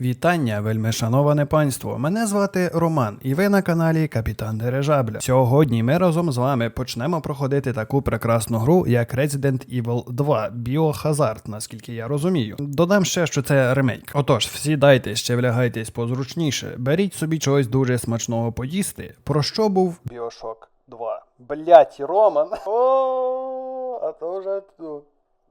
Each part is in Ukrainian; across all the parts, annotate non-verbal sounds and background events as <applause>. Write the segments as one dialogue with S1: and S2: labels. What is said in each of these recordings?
S1: Вітання, вельми шановане панство. Мене звати Роман, і ви на каналі Капітан Дирижабля. Сьогодні ми разом з вами почнемо проходити таку прекрасну гру, як Resident Evil 2 Biohazard, наскільки я розумію. Додам ще, що це ремейк. Отож, всідайте, ще влягайтесь позручніше, беріть собі чогось дуже смачного поїсти. Про що був Біошок 2? Блять, Роман. <laughs> О, а то вже тут.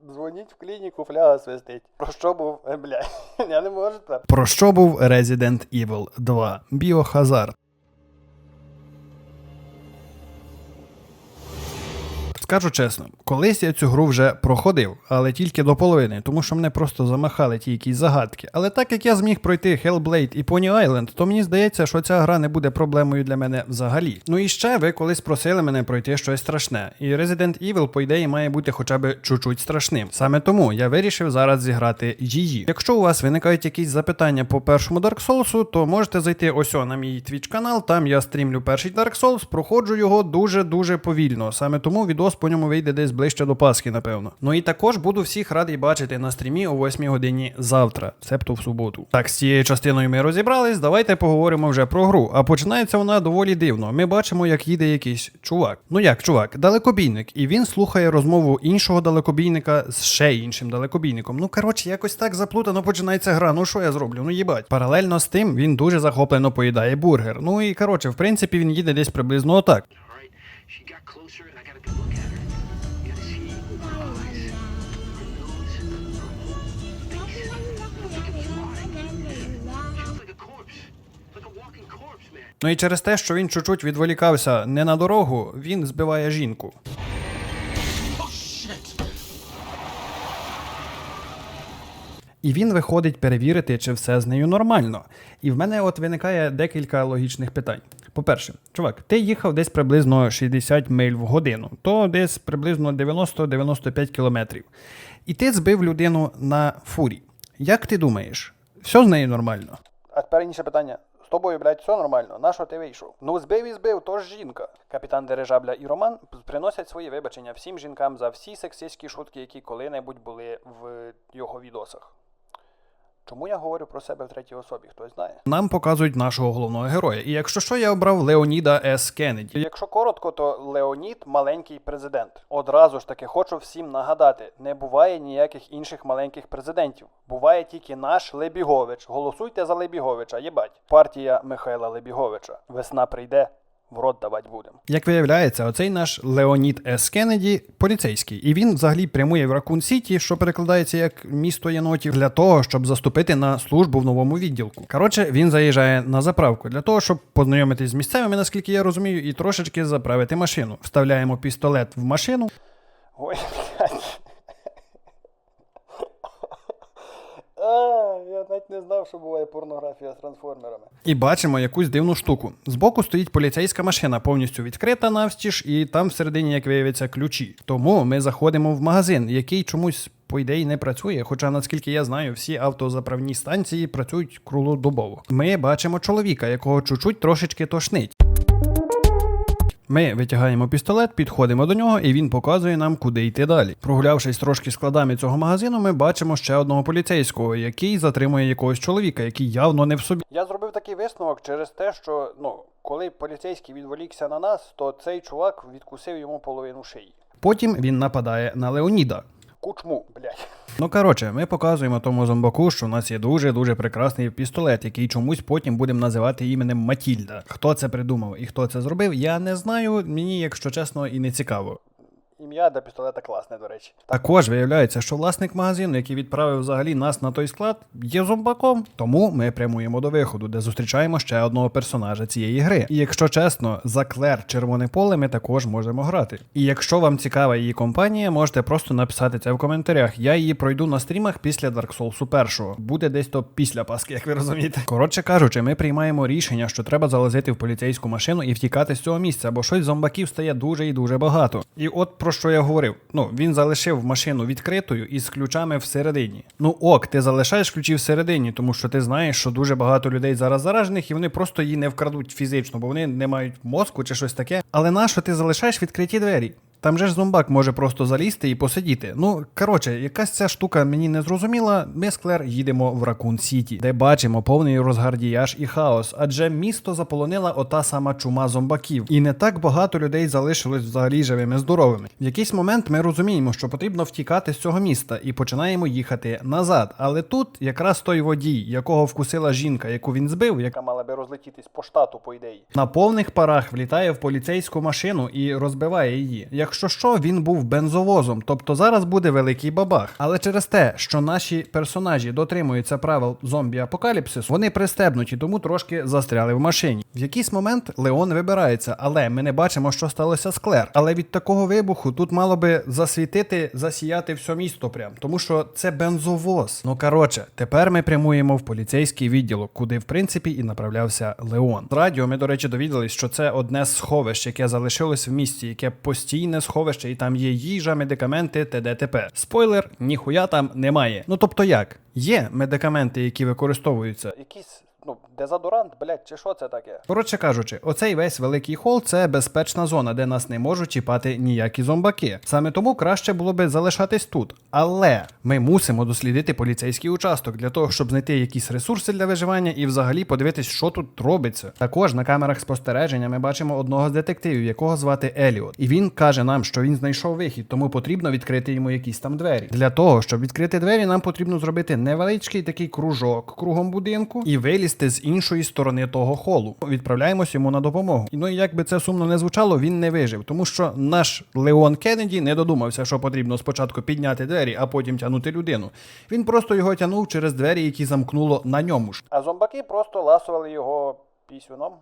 S1: Дзвоніть в клініку, фляга свистить. Про що був. <laughs> Бля, я не можу. Про що був Resident Evil 2 Biohazard? Скажу чесно, колись я цю гру вже проходив, але тільки до половини, тому що мене просто замахали ті якісь загадки. Але так як я зміг пройти Hellblade і Pony Island, то мені здається, що ця гра не буде проблемою для мене взагалі. Ну і ще ви колись просили мене пройти щось страшне. І Resident Evil, по ідеї, має бути хоча б чуть-чуть страшним. Саме тому я вирішив зараз зіграти її. Якщо у вас виникають якісь запитання по першому Dark Souls, то можете зайти ось на мій Twitch канал. Там я стрімлю перший Dark Souls, проходжу його дуже-дуже повільно. Саме тому відос по ньому вийде десь ближче до Пасхи, напевно. Ну і також буду всіх радий бачити на стрімі о 8 годині завтра, цебто в суботу. Так, з цією частиною ми розібрались. Давайте поговоримо вже про гру. А починається вона доволі дивно. Ми бачимо, як їде якийсь чувак. Ну як чувак, далекобійник, і він слухає розмову іншого далекобійника з ще іншим далекобійником. Ну коротше, якось так заплутано починається гра. Ну що я зроблю? Ну їбать. Паралельно з тим він дуже захоплено поїдає бургер. Ну і коротше, в принципі, він їде десь приблизно отак. Ну і через те, що він чуть-чуть відволікався не на дорогу, він збиває жінку. І він виходить перевірити, чи все з нею нормально. І в мене от виникає декілька логічних питань. По-перше, чувак, ти їхав десь приблизно 60 миль в годину, то десь приблизно 90-95 кілометрів. І ти збив людину на фурі. Як ти думаєш, все з нею нормально? А тепер інше питання. З тобою, блядь, все нормально. На що ти вийшов? Ну, збив і збив, то ж жінка. Капітан Дирижабля і Роман приносять свої вибачення всім жінкам за всі сексистські шутки, які коли-небудь були в його відосах. Чому я говорю про себе в третій особі, хтось знає? Нам показують нашого головного героя. І якщо що, я обрав Леоніда С. Кеннеді. Якщо коротко, то Леонід маленький президент. Одразу ж таки хочу всім нагадати: не буває ніяких інших маленьких президентів. Буває тільки наш Лебігович. Голосуйте за Лебіговича, єбать. Партія Михайла Лебіговича. Весна прийде. В рот давати будемо. Як виявляється, оцей наш Леонід С. Кеннеді поліцейський, і він взагалі прямує в Ракун Сіті, що перекладається як місто єнотів, для того, щоб заступити на службу в новому відділку. Коротше, він заїжджає на заправку для того, щоб познайомитись з місцевими, наскільки я розумію, і трошечки заправити машину. Вставляємо пістолет в машину. Ой, блядь. <laughs> Навіть не знав, що буває порнографія з трансформерами. І бачимо якусь дивну штуку. Збоку стоїть поліцейська машина, повністю відкрита навстіж, і там всередині, як виявиться, ключі. Тому ми заходимо в магазин, який чомусь. По ідеї не працює, хоча наскільки я знаю, всі автозаправні станції працюють круглодобово. Ми бачимо чоловіка, якого чуть-чуть трошечки тошнить. Ми витягаємо пістолет, підходимо до нього, і він показує нам, куди йти далі. Прогулявшись трошки складами цього магазину, ми бачимо ще одного поліцейського, який затримує якогось чоловіка, який явно не в собі. Я зробив такий висновок через те, що ну, коли поліцейський відволікся на нас, то цей чувак відкусив йому половину шиї. Потім він нападає на Леоніда. Кучму, блядь. Ну коротше, ми показуємо тому зомбаку, що у нас є дуже дуже прекрасний пістолет, який чомусь потім будемо називати іменем Матільда. Хто це придумав і хто це зробив, я не знаю. Мені, якщо чесно, і не цікаво. Ім'я до пістолета класне, до речі. Також виявляється, що власник магазину, який відправив взагалі нас на той склад, є зомбаком. Тому ми прямуємо до виходу, де зустрічаємо ще одного персонажа цієї гри. І якщо чесно, за Клер Червоне поле ми також можемо грати. І якщо вам цікава її компанія, можете просто написати це в коментарях. Я її пройду на стрімах після Dark Souls першого. Буде десь то після Паски, як ви розумієте. Коротше кажучи, ми приймаємо рішення, що треба залазити в поліцейську машину і втікати з цього місця, бо щось зомбаків стає дуже і дуже багато. І от про що я говорив. Ну, він залишив машину відкритою і з ключами всередині. Ну ок, ти залишаєш ключі всередині, тому що ти знаєш, що дуже багато людей зараз заражених, і вони просто її не вкрадуть фізично, бо вони не мають мозку чи щось таке. Але нащо ти залишаєш відкриті двері? Там же ж зомбак може просто залізти і посидіти. Ну, коротше, якась ця штука мені не зрозуміла. Ми з Клер їдемо в Ракун Сіті, де бачимо повний розгардіяж і хаос, адже місто заполонила ота сама чума зомбаків, і не так багато людей залишилось взагалі живими здоровими. В якийсь момент ми розуміємо, що потрібно втікати з цього міста, і починаємо їхати назад. Але тут якраз той водій, якого вкусила жінка, яку він збив, яка мала би розлетітись по штату, по ідеї, на повних парах влітає в поліцейську машину і розбиває її. Якщо що, він був бензовозом, тобто зараз буде великий бабах. Але через те, що наші персонажі дотримуються правил зомбі-апокаліпсису, вони пристебнуті, тому трошки застряли в машині. В якийсь момент Леон вибирається, але ми не бачимо, що сталося з Клер. Але від такого вибуху тут мало би засвітити, засіяти все місто прям, тому що це бензовоз. Ну коротше, тепер ми прямуємо в поліцейський відділок, куди в принципі і направлявся Леон. З радіо ми, до речі, довідались, що це одне з сховищ, яке залишилось в місті, яке постійне сховище, і там є їжа, медикаменти, т.д. т.п. Спойлер, ніхуя там немає. Ну тобто як? Є медикаменти, які використовуються. Якісь ну, дезодорант, блядь, чи що це таке? Коротше кажучи, оцей весь великий хол це безпечна зона, де нас не можуть чіпати ніякі зомбаки. Саме тому краще було би залишатись тут. Але ми мусимо дослідити поліцейський участок для того, щоб знайти якісь ресурси для виживання і взагалі подивитись, що тут робиться. Також на камерах спостереження ми бачимо одного з детективів, якого звати Еліот. І він каже нам, що він знайшов вихід, тому потрібно відкрити йому якісь там двері. Для того, щоб відкрити двері, нам потрібно зробити невеличкий такий кружок кругом будинку і вилізти з іншої сторони того холу. Відправляємось йому на допомогу. Ну і як би це сумно не звучало, він не вижив, тому що наш Леон Кеннеді не додумався, що потрібно спочатку підняти двері, а потім тягнути людину. Він просто його тягнув через двері, які замкнуло на ньому ж. А зомбаки просто ласували його пісюном.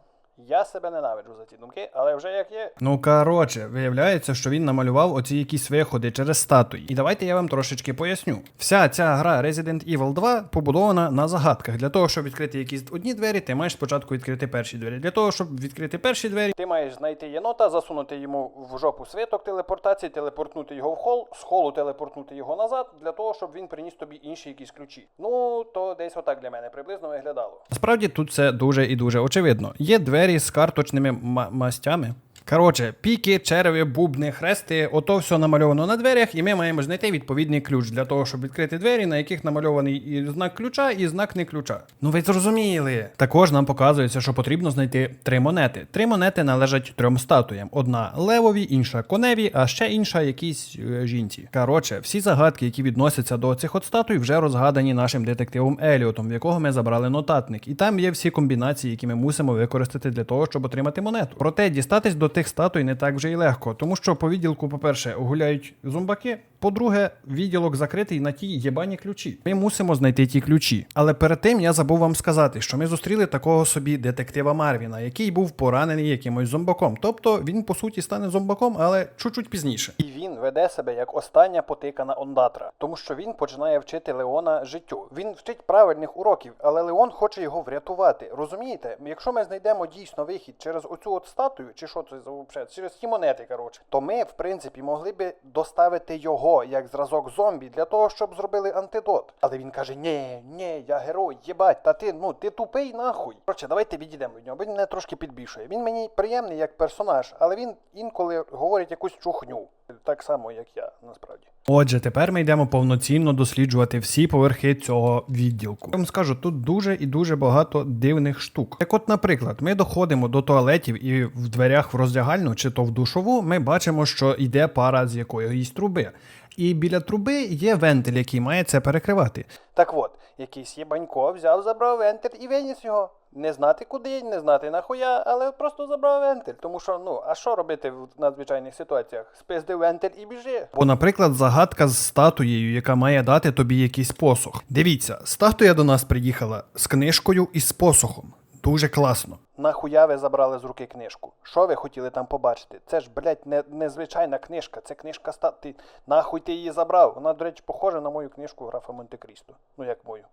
S1: Я себе ненавиджу за ці думки, але вже як є. Ну коротше, виявляється, що він намалював оці якісь виходи через статуї. І давайте я вам трошечки поясню. Вся ця гра Resident Evil 2 побудована на загадках. Для того, щоб відкрити якісь одні двері, ти маєш спочатку відкрити перші двері. Для того, щоб відкрити перші двері, ти маєш знайти єнота, засунути йому в жопу свиток телепортації, телепортнути його в хол, з холу телепортнути його назад, для того, щоб він приніс тобі інші якісь ключі. Ну то десь отак для мене приблизно виглядало. Насправді тут це дуже і дуже очевидно. Є двері з карточними ма- мастями. Коротше, піки, черви, бубни, хрести, ото все намальовано на дверях, і ми маємо знайти відповідний ключ для того, щоб відкрити двері, на яких намальований і знак ключа, і знак не ключа. Ну ви зрозуміли. Також нам показується, що потрібно знайти три монети. Три монети належать трьом статуям: одна левові, інша коневі, а ще інша якійсь е, жінці. Коротше, всі загадки, які відносяться до цих от статуй, вже розгадані нашим детективом Еліотом, в якого ми забрали нотатник. І там є всі комбінації, які ми мусимо використати для того, щоб отримати монету. Проте дістатись до тих статуй не так вже й легко, тому що по відділку, по-перше, гуляють зомбаки. По-друге, відділок закритий на ті єбані ключі. Ми мусимо знайти ті ключі. Але перед тим я забув вам сказати, що ми зустріли такого собі детектива Марвіна, який був поранений якимось зомбаком. Тобто він по суті стане зомбаком, але чуть-чуть пізніше. І він веде себе як остання потикана ондатра, тому що він починає вчити Леона життю. Він вчить правильних уроків, але Леон хоче його врятувати. Розумієте? Якщо ми знайдемо дійсно вихід через оцю от статую, чи що це за через ті монети, коротше, то ми, в принципі, могли би доставити його як зразок зомбі для того, щоб зробили антидот. Але він каже: ні, ні, я герой, єбать, та ти ну ти тупий нахуй. Короче, давайте відійдемо від нього. Він мене трошки підбільшує. Він мені приємний як персонаж, але він інколи говорить якусь чухню. Так само, як я, насправді. Отже, тепер ми йдемо повноцінно досліджувати всі поверхи цього відділку. Я вам скажу, тут дуже і дуже багато дивних штук. Так, от, наприклад, ми доходимо до туалетів і в дверях в роздягальну чи то в душову, ми бачимо, що йде пара з якоїсь труби. І біля труби є вентиль, який має це перекривати. Так от, якийсь єбанько взяв, забрав вентиль і виніс його. Не знати куди, не знати нахуя, але просто забрав вентиль. Тому що, ну, а що робити в надзвичайних ситуаціях? Спиздив вентиль і біжи. Бо, наприклад, загадка з статуєю, яка має дати тобі якийсь посох. Дивіться, статуя до нас приїхала з книжкою і з посохом. Дуже класно. Нахуя ви забрали з руки книжку? Що ви хотіли там побачити? Це ж, блядь, не, незвичайна книжка, це книжка ста. Ти нахуй ти її забрав? Вона, до речі, похожа на мою книжку графа Монте-Крісто. Ну як мою.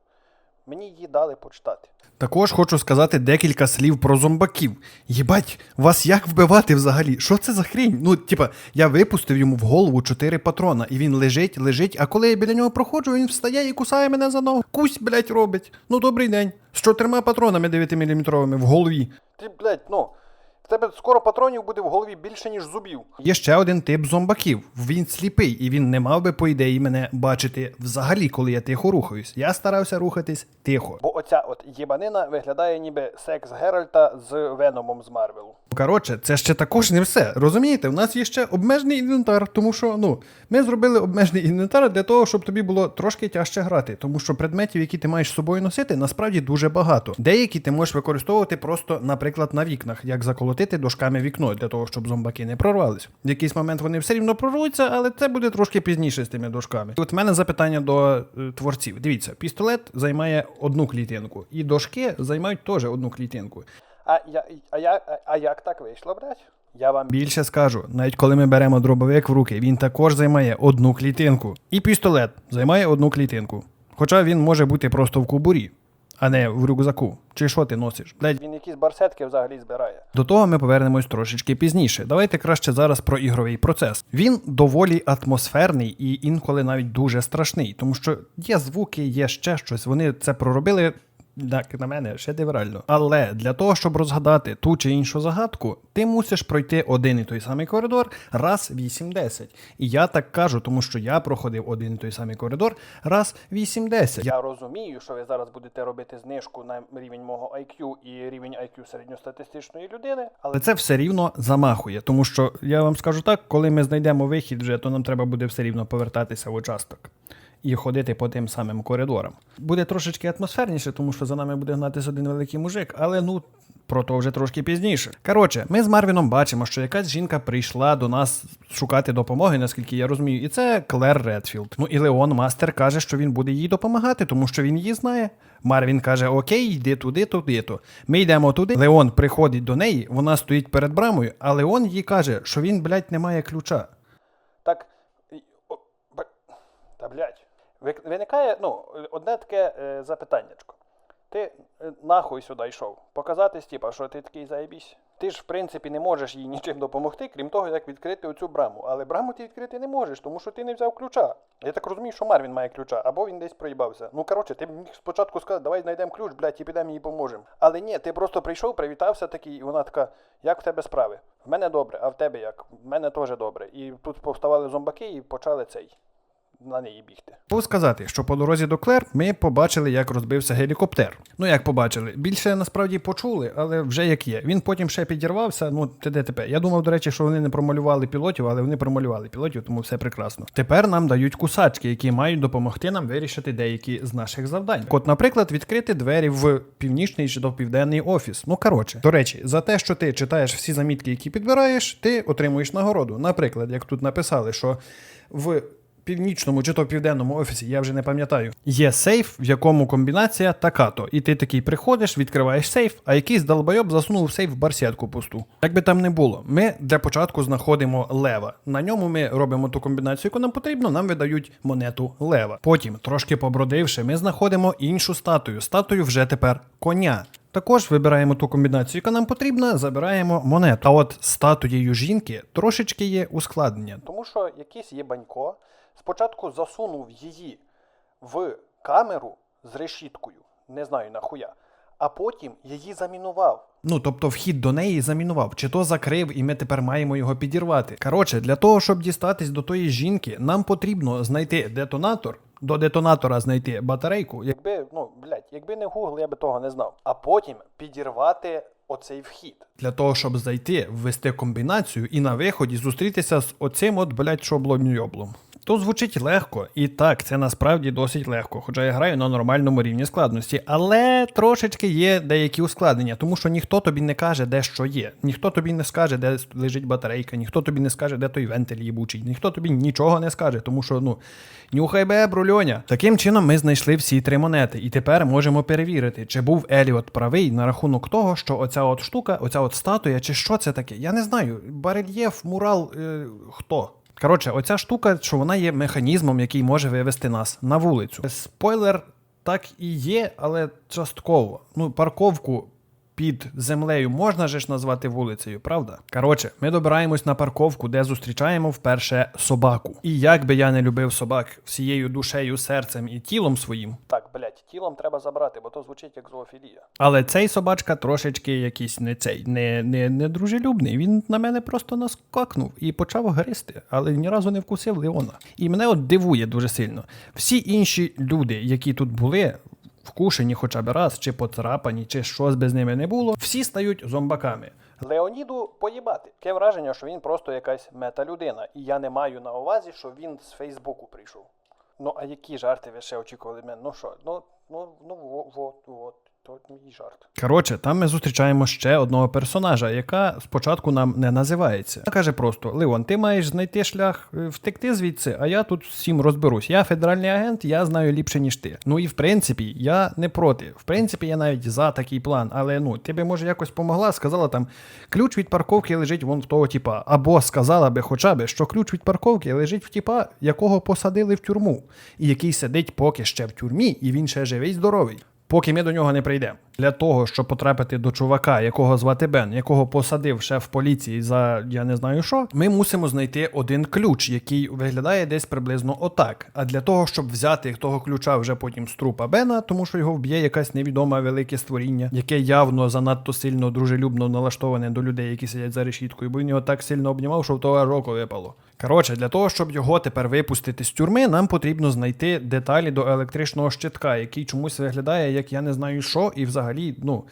S1: Мені її дали почитати. Також хочу сказати декілька слів про зомбаків. Єбать, вас як вбивати взагалі? Що це за хрінь? Ну, типа, я випустив йому в голову чотири патрона, і він лежить, лежить, а коли я біля нього проходжу, він встає і кусає мене за ногу. Кусь, блядь, робить. Ну, добрий день. З чотирма патронами 9-мм в голові. Ти, блядь, ну. В тебе скоро патронів буде в голові більше, ніж зубів. Є ще один тип зомбаків. Він сліпий, і він не мав би, по ідеї, мене бачити взагалі, коли я тихо рухаюсь. Я старався рухатись тихо. Бо оця от єбанина виглядає ніби секс Геральта з Веномом з Марвелу. Коротше, це ще також не все. Розумієте, у нас є ще обмежений інвентар, тому що ну ми зробили обмежений інвентар для того, щоб тобі було трошки тяжче грати, тому що предметів, які ти маєш з собою носити, насправді дуже багато. Деякі ти можеш використовувати просто, наприклад, на вікнах, як заколотити дошками вікно для того, щоб зомбаки не прорвались. В якийсь момент вони все рівно прорвуться, але це буде трошки пізніше з тими дошками. І от в мене запитання до е, творців. Дивіться, пістолет займає одну клітинку, і дошки займають теж одну клітинку. А, я, а, я, а, як так вийшло, блядь? Я вам більше скажу, навіть коли ми беремо дробовик в руки, він також займає одну клітинку. І пістолет займає одну клітинку. Хоча він може бути просто в кубурі, а не в рюкзаку. Чи що ти носиш? Блять, він якісь барсетки взагалі збирає. До того ми повернемось трошечки пізніше. Давайте краще зараз про ігровий процес. Він доволі атмосферний і інколи навіть дуже страшний, тому що є звуки, є ще щось. Вони це проробили. Так, на мене шедеврально. Але для того, щоб розгадати ту чи іншу загадку, ти мусиш пройти один і той самий коридор раз 8-10. І я так кажу, тому що я проходив один і той самий коридор раз 8-10. Я розумію, що ви зараз будете робити знижку на рівень мого IQ і рівень IQ середньостатистичної людини, але це все рівно замахує, тому що я вам скажу так, коли ми знайдемо вихід вже, то нам треба буде все рівно повертатися в участок і ходити по тим самим коридорам. Буде трошечки атмосферніше, тому що за нами буде гнатись один великий мужик, але ну. Про то вже трошки пізніше. Коротше, ми з Марвіном бачимо, що якась жінка прийшла до нас шукати допомоги, наскільки я розумію, і це Клер Редфілд. Ну і Леон Мастер каже, що він буде їй допомагати, тому що він її знає. Марвін каже: Окей, йди туди, туди то. Ми йдемо туди. Леон приходить до неї, вона стоїть перед брамою, а Леон їй каже, що він, блядь, не має ключа. Так. Та блядь. Виникає, ну, одне таке е, запитаннячко. Ти е, нахуй сюди йшов. Показати типа, що ти такий заєбісь. Ти ж, в принципі, не можеш їй нічим допомогти, крім того, як відкрити оцю браму. Але браму ти відкрити не можеш, тому що ти не взяв ключа. Я так розумію, що Марвін має ключа, або він десь проїбався. Ну коротше, ти міг спочатку сказати, давай знайдемо ключ, блядь, і підемо їй поможемо. Але ні, ти просто прийшов, привітався такий, і вона така, як в тебе справи? В мене добре, а в тебе як? В мене теж добре. І тут повставали зомбаки і почали цей на неї бігти. Був сказати, що по дорозі до Клер ми побачили, як розбився гелікоптер. Ну як побачили, більше насправді почули, але вже як є. Він потім ще підірвався. Ну ТДТП. Я думав, до речі, що вони не промалювали пілотів, але вони промалювали пілотів, тому все прекрасно. Тепер нам дають кусачки, які мають допомогти нам вирішити деякі з наших завдань. От, наприклад, відкрити двері в північний чи до південний офіс. Ну коротше, до речі, за те, що ти читаєш всі замітки, які підбираєш, ти отримуєш нагороду. Наприклад, як тут написали, що в північному чи то південному офісі, я вже не пам'ятаю, є сейф, в якому комбінація така-то. І ти такий приходиш, відкриваєш сейф, а якийсь долбойоб засунув сейф в барсетку пусту. Як би там не було, ми для початку знаходимо лева. На ньому ми робимо ту комбінацію, яку нам потрібно, нам видають монету лева. Потім, трошки побродивши, ми знаходимо іншу статую. Статую вже тепер коня. Також вибираємо ту комбінацію, яка нам потрібна, забираємо монету. А от статуєю жінки трошечки є ускладнення. Тому що якийсь єбанько спочатку засунув її в камеру з решіткою, не знаю нахуя, а потім її замінував. Ну, тобто вхід до неї замінував, чи то закрив, і ми тепер маємо його підірвати. Коротше, для того, щоб дістатись до тої жінки, нам потрібно знайти детонатор. До детонатора знайти батарейку. Якби, ну, блядь, якби не Google, я би того не знав. А потім підірвати оцей вхід. Для того, щоб зайти, ввести комбінацію і на виході зустрітися з оцим от, блядь, шоблом-йоблом. То звучить легко, і так, це насправді досить легко, хоча я граю на нормальному рівні складності, але трошечки є деякі ускладнення, тому що ніхто тобі не каже, де що є. Ніхто тобі не скаже, де лежить батарейка, ніхто тобі не скаже, де той вентиль їбучий, ніхто тобі нічого не скаже, тому що, ну, нюхай бебру, Льоня. Таким чином ми знайшли всі три монети, і тепер можемо перевірити, чи був Еліот правий на рахунок того, що оця от штука, оця от статуя, чи що це таке. Я не знаю. Барельєф, мурал, е, хто? Коротше, оця штука, що вона є механізмом, який може вивести нас на вулицю. Спойлер так і є, але частково. Ну, парковку під землею можна же ж назвати вулицею, правда? Коротше, ми добираємось на парковку, де зустрічаємо вперше собаку. І як би я не любив собак всією душею, серцем і тілом своїм. Так, блять, тілом треба забрати, бо то звучить як зоофілія. Але цей собачка трошечки якийсь не цей, не, не, не дружелюбний. Він на мене просто наскакнув і почав гризти, але ні разу не вкусив Леона. І мене от дивує дуже сильно. Всі інші люди, які тут були, вкушені хоча б раз, чи поцарапані, чи щось би з ними не було, всі стають зомбаками. Леоніду поїбати. Таке враження, що він просто якась мета-людина. І я не маю на увазі, що він з Фейсбуку прийшов. Ну, а які жарти ви ще очікували мене? Ну що, ну, ну, ну, вот, вот, то мій жарт. Коротше, там ми зустрічаємо ще одного персонажа, яка спочатку нам не називається. Вона каже просто: Леон, ти маєш знайти шлях е, втекти звідси, а я тут всім розберусь. Я федеральний агент, я знаю ліпше, ніж ти. Ну і в принципі, я не проти. В принципі, я навіть за такий план. Але ну, ти би може якось помогла, сказала там, ключ від парковки лежить вон в того типа. Або сказала би хоча б, що ключ від парковки лежить в типа, якого посадили в тюрму, і який сидить поки ще в тюрмі, і він ще живий здоровий. Поки ми до нього не прийдемо. Для того, щоб потрапити до чувака, якого звати Бен, якого посадив шеф поліції за я не знаю що, ми мусимо знайти один ключ, який виглядає десь приблизно отак. А для того, щоб взяти того ключа вже потім з трупа Бена, тому що його вб'є якась невідоме велике створіння, яке явно занадто сильно дружелюбно налаштоване до людей, які сидять за решіткою, бо він його так сильно обнімав, що в того око випало. Коротше, для того, щоб його тепер випустити з тюрми, нам потрібно знайти деталі до електричного щитка, який чомусь виглядає, як я не знаю що, і взагалі, ну.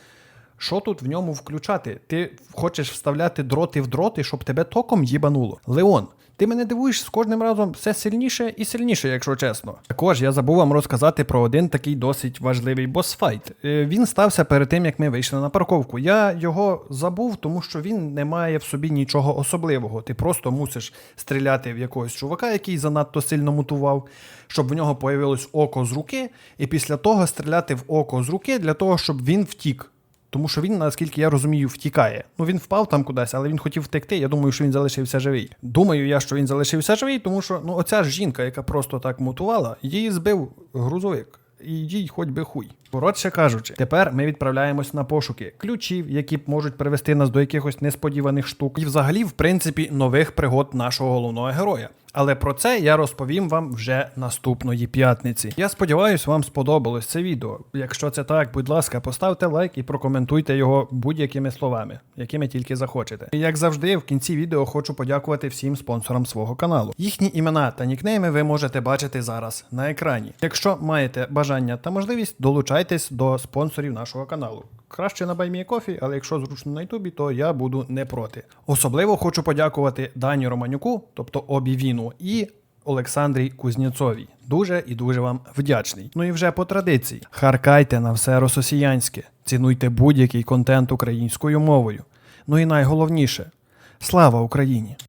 S1: Що тут в ньому включати? Ти хочеш вставляти дроти в дроти, щоб тебе током їбануло. Леон, ти мене дивуєш з кожним разом все сильніше і сильніше, якщо чесно. Також я забув вам розказати про один такий досить важливий босфайт. Е, Він стався перед тим, як ми вийшли на парковку. Я його забув, тому що він не має в собі нічого особливого. Ти просто мусиш стріляти в якогось чувака, який занадто сильно мутував, щоб в нього появилось око з руки, і після того стріляти в око з руки для того, щоб він втік. Тому що він, наскільки я розумію, втікає. Ну він впав там кудись, але він хотів втекти. Я думаю, що він залишився живий. Думаю я, що він залишився живий, тому що ну оця жінка, яка просто так мутувала, її збив грузовик. І їй хоч би хуй. Коротше кажучи, тепер ми відправляємось на пошуки ключів, які можуть привести нас до якихось несподіваних штук, і взагалі, в принципі, нових пригод нашого головного героя. Але про це я розповім вам вже наступної п'ятниці. Я сподіваюся, вам сподобалось це відео. Якщо це так, будь ласка, поставте лайк і прокоментуйте його будь-якими словами, якими тільки захочете. І як завжди, в кінці відео хочу подякувати всім спонсорам свого каналу. Їхні імена та нікнейми ви можете бачити зараз на екрані. Якщо маєте бажання та можливість, долучайтесь до спонсорів нашого каналу. Краще на Баймі Кофі, але якщо зручно на Ютубі, то я буду не проти. Особливо хочу подякувати Дані Романюку, тобто Обівіну, і Олександрі Кузнєцовій. Дуже і дуже вам вдячний. Ну і вже по традиції. Харкайте на все рососіянське, цінуйте будь-який контент українською мовою. Ну і найголовніше слава Україні!